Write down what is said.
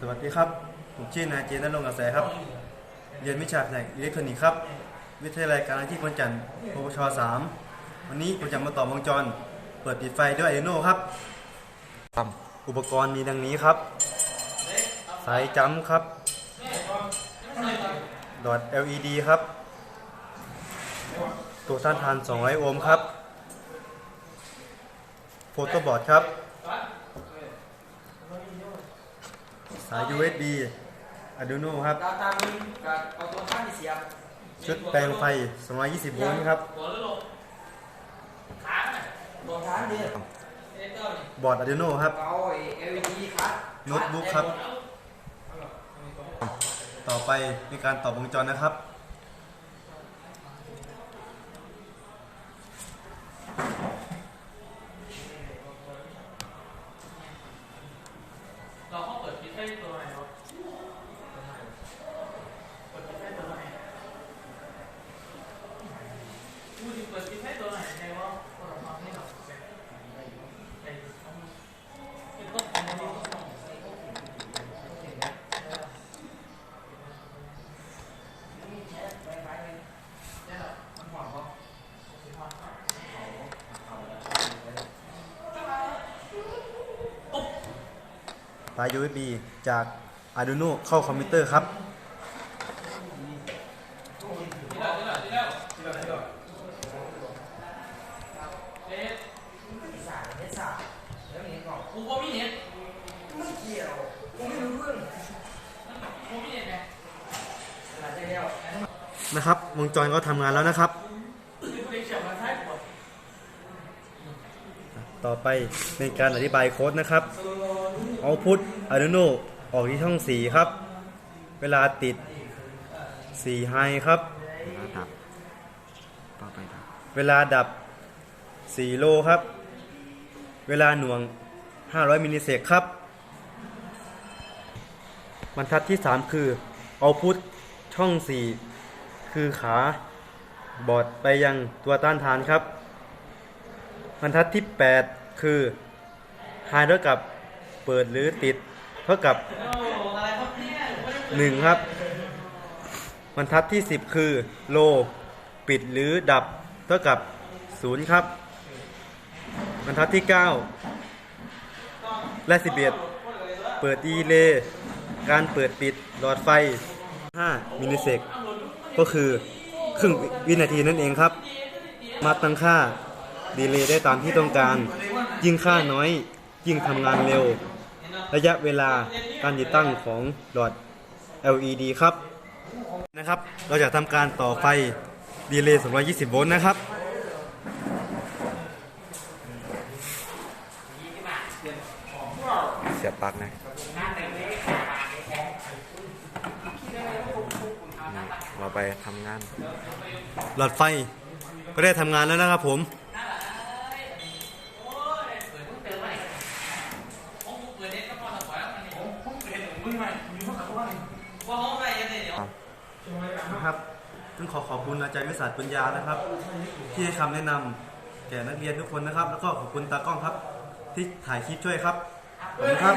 สวัสดีครับ ผมชื่อนายเจนนรงค์กระแสครับ เรียนวิชาแผนกอิเล็กทรอนิกส์ครับ วิทยาลัยการอาชีพคนจันทร์ปวช3วันนี้ผมจะมาต่อวงจร เปิดปิดไฟด้วย Arduino ครับ อุปกรณ์มีดังนี้ครับ สายจัมครับ ดอท LED ครับ ตัวต้านทาน 200 โอห์มครับ โฟโต้บอร์ดครับ สาย USB Arduino ครับ ดาวตามมึงกับเอาตัวข้างที่เสียบชุดแปลงไฟ 220 โวลต์ครับตัวท้างดิบอร์ด Arduino ครับ เอาไอ้ LED คัดโน้ตบุ๊กครับ ต่อไปมีการต่อวงจรนะครับ เราก็เปิดปิดไฟตัวไหนวะเปิดปิดไฟตัวไหนกูจะเปิดปิดไฟตัวไหนไงวะก็เราทำให้เราเป็นเป็นเป็นต้นของมันมันหวังว่า สาย USB จาก Arduino เข้าคอมพิวเตอร์ครับเอ๊ะสายเฮ็ดสายแล้วนี่ก็กูก็มีเน็ตไม่เกี่ยวกูไม่รู้เรื่องกูมีเน็ตไงนะครับ วงจรก็ทำงานแล้วนะครับ ต่อไปเป็นการอธิบายโค้ดนะครับ เอาพุท Arduino ออกที่ช่อง 4 ครับ เวลาติด4ไฮครับแล้วดับต่อไปดับ เวลาดับ4โลครับ เวลาหน่วง 500มิลลิเซกครับ บรรทัดที่ 3 คือเอาพุทช่อง 4 คือขาบอดไปยังตัวต้านทานครับ บรรทัดที่ 8 คือไฮเท่ากับ เปิดหรือติดเท่ากับโอ้อะไรครับเนี่ย1ครับบรรทัดที่ 10 คือโล ปิดหรือดับเท่ากับ0ครับบรรทัดที่ 9 และ 11 เปิดดีเลย์การเปิดปิดหลอดไฟ 5 มิลลิเซกก็คือครึ่งวินาทีนั่นเองครับ มาตั้งค่าดีเลย์ได้ตามที่ต้องการ ยิ่งค่าน้อย ยิ่งทำงานเร็ว ระยะเวลาการติดตั้งของหลอด LED ครับนะครับ เราจะทำการต่อไฟดีเลย์220 โวลต์นะครับเสียบปลั๊กนะเราไปทำงาน หลอดไฟก็ได้ทำงานแล้วนะครับผม ว่าห้องอะไรกันเนี่ยเดี๋ยว นะครับต้องขอขอบคุณอาจารย์วิสาปัญญานะครับ ที่ให้คำแนะนำแก่นักเรียนทุกคนนะครับ แล้วก็ขอบคุณตากล้องครับ ที่ถ่ายคลิปช่วยครับขอบคุณครับ